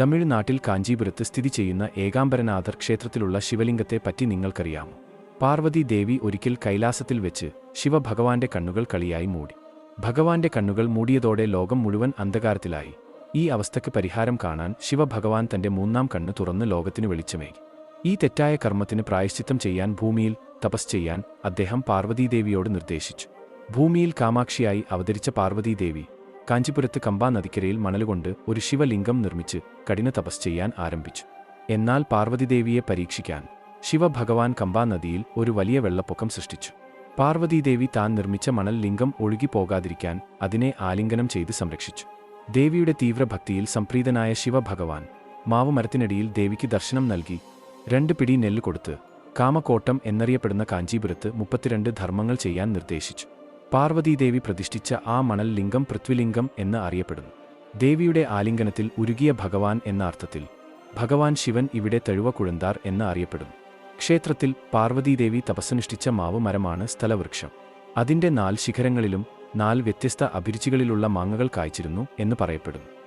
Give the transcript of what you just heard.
തമിഴ്നാട്ടിൽ കാഞ്ചീപുരത്ത് സ്ഥിതി ചെയ്യുന്ന ഏകാംബരനാഥർ ക്ഷേത്രത്തിലുള്ള ശിവലിംഗത്തെ പറ്റി നിങ്ങൾക്കറിയാമോ പാർവതി ദേവി ഒരിക്കൽ കൈലാസത്തിൽ വെച്ച് ശിവഭഗവാന്റെ കണ്ണുകൾ കളിയായി മൂടി. ഭഗവാന്റെ കണ്ണുകൾ മൂടിയതോടെ ലോകം മുഴുവൻ അന്ധകാരത്തിലായി. ഈ അവസ്ഥയ്ക്ക് പരിഹാരം കാണാൻ ശിവഭഗവാൻ തന്റെ മൂന്നാം കണ്ണ് തുറന്ന് ലോകത്തിന് വെളിച്ചമേകി. ഈ തെറ്റായ കർമ്മത്തിന് പ്രായശ്ചിത്തം ചെയ്യാൻ ഭൂമിയിൽ തപസ് ചെയ്യാൻ അദ്ദേഹം പാർവതീദേവിയോട് നിർദ്ദേശിച്ചു. ഭൂമിയിൽ കാമാക്ഷിയായി അവതരിച്ച പാർവതീദേവി കാഞ്ചിപുരത്ത് കമ്പാ നദിക്കരയിൽ മണലുകൊണ്ട് ഒരു ശിവലിംഗം നിർമ്മിച്ച് കഠിന തപസ് ചെയ്യാൻ ആരംഭിച്ചു. എന്നാൽ പാർവതിദേവിയെ പരീക്ഷിക്കാൻ ശിവഭഗവാൻ കമ്പാ നദിയിൽ ഒരു വലിയ വെള്ളപ്പൊക്കം സൃഷ്ടിച്ചു. പാർവതീദേവി താൻ നിർമ്മിച്ച മണൽ ലിംഗം ഒഴുകിപ്പോകാതിരിക്കാൻ അതിനെ ആലിംഗനം ചെയ്ത് സംരക്ഷിച്ചു. ദേവിയുടെ തീവ്രഭക്തിയിൽ സംപ്രീതനായ ശിവഭഗവാൻ മാവുമരത്തിനടിയിൽ ദേവിക്ക് ദർശനം നൽകി രണ്ട് പിടി നെല്ല് കൊടുത്ത് കാമക്കോട്ടം എന്നറിയപ്പെടുന്ന കാഞ്ചീപുരത്ത് മുപ്പത്തിരണ്ട് ധർമ്മങ്ങൾ ചെയ്യാൻ നിർദ്ദേശിച്ചു. പാർവതീദേവി പ്രതിഷ്ഠിച്ച ആ മണൽ ലിംഗം പൃഥ്വിലിംഗം എന്ന് അറിയപ്പെടുന്നു. ദേവിയുടെ ആലിംഗനത്തിൽ ഉരുകിയ ഭഗവാൻ എന്ന അർത്ഥത്തിൽ ഭഗവാൻ ശിവൻ ഇവിടെ തഴുവ കുഴന്താർ എന്ന് അറിയപ്പെടുന്നു. ക്ഷേത്രത്തിൽ പാർവതീദേവി തപസ്സനുഷ്ഠിച്ച മാവ് മരമാണ് സ്ഥലവൃക്ഷം. അതിന്റെ നാല് ശിഖരങ്ങളിലും നാല് വ്യത്യസ്ത അഭിരുചികളിലുള്ള മാങ്ങകൾ കായ്ച്ചിരുന്നു എന്ന് പറയപ്പെടുന്നു.